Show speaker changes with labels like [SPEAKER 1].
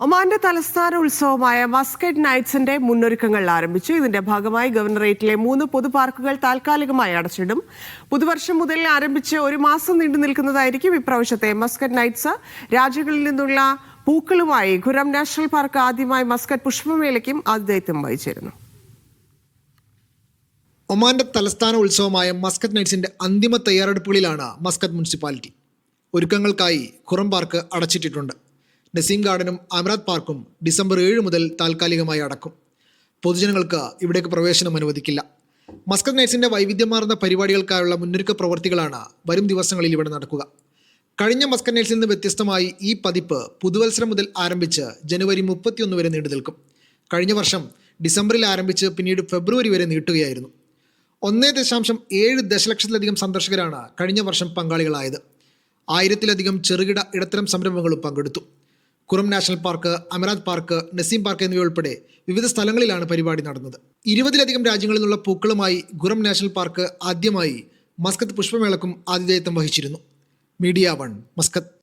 [SPEAKER 1] ഒമാന്റെ തലസ്ഥാന ഉത്സവമായ മസ്കറ്റ് നൈറ്റ്സിന്റെ മുന്നൊരുക്കങ്ങൾ ആരംഭിച്ചു. ഇതിന്റെ ഭാഗമായി ഗവർണറേറ്റിലെ മൂന്ന് പൊതുപാർക്കുകൾ താൽക്കാലികമായി അടച്ചിടും. പുതുവർഷം മുതൽ ആരംഭിച്ച് ഒരു മാസം നീണ്ടു നിൽക്കുന്നതായിരിക്കും ഇപ്രാവശ്യത്തെ മസ്കറ്റ് നൈറ്റ്സ്. രാജ്യങ്ങളിൽ നിന്നുള്ള പൂക്കളുമായി ഖുരം നാഷണൽ പാർക്ക് ആദ്യമായി മസ്കറ്റ് പുഷ്പമേളയ്ക്കും ആതിഥേയത്വം വഹിച്ചിരുന്നു.
[SPEAKER 2] ഒമാന്റെ തലസ്ഥാന ഉത്സവമായ മസ്കറ്റ് നൈറ്റ്സിന്റെ അന്തിമ തയ്യാറെടുപ്പുകളിലാണ് മസ്കറ്റ് മുനിസിപ്പാലിറ്റി. ഒരുക്കങ്ങൾക്കായി ഖുറം പാർക്ക് അടച്ചിട്ടിട്ടുണ്ട്. നസീം ഗാർഡനും അമരാത് പാർക്കും ഡിസംബർ ഏഴ് മുതൽ താൽക്കാലികമായി അടക്കും. പൊതുജനങ്ങൾക്ക് ഇവിടേക്ക് പ്രവേശനം അനുവദിക്കില്ല. മസ്കത്ത് നൈറ്റ്സിന്റെ വൈവിധ്യമാർന്ന പരിപാടികൾക്കായുള്ള മുന്നൊരുക്ക പ്രവർത്തികളാണ് വരും ദിവസങ്ങളിൽ ഇവിടെ നടക്കുക. കഴിഞ്ഞ മസ്കറ്റ് നൈറ്റ്സിൽ നിന്ന് വ്യത്യസ്തമായി ഈ പതിപ്പ് പുതുവത്സരം മുതൽ ആരംഭിച്ച് ജനുവരി മുപ്പത്തിയൊന്ന് വരെ നീണ്ടു നിൽക്കും. കഴിഞ്ഞ വർഷം ഡിസംബറിൽ ആരംഭിച്ച് പിന്നീട് ഫെബ്രുവരി വരെ നീട്ടുകയായിരുന്നു. ഒന്നേ ദശാംശം ഏഴ് ദശലക്ഷത്തിലധികം സന്ദർശകരാണ് കഴിഞ്ഞ വർഷം പങ്കാളികളായത്. ആയിരത്തിലധികം ചെറുകിട ഇടത്തരം സംരംഭങ്ങളും പങ്കെടുത്തു. Qurum national park Amerat park Naseem park എന്നിവയുൾപ്പെടെ വിവിധ സ്ഥലങ്ങളിലാണ് പരിപാടി നടന്നത്. ഇരുപതിലധികം രാജ്യങ്ങളിൽ നിന്നുള്ള പൂക്കളുമായി ഗുറം നാഷണൽ പാർക്ക് ആദ്യമായി മസ്കത്ത് പുഷ്പമേളക്കും ആതിഥേയത്വം വഹിച്ചിരുന്നു. മീഡിയ വൺ മസ്കത്ത്.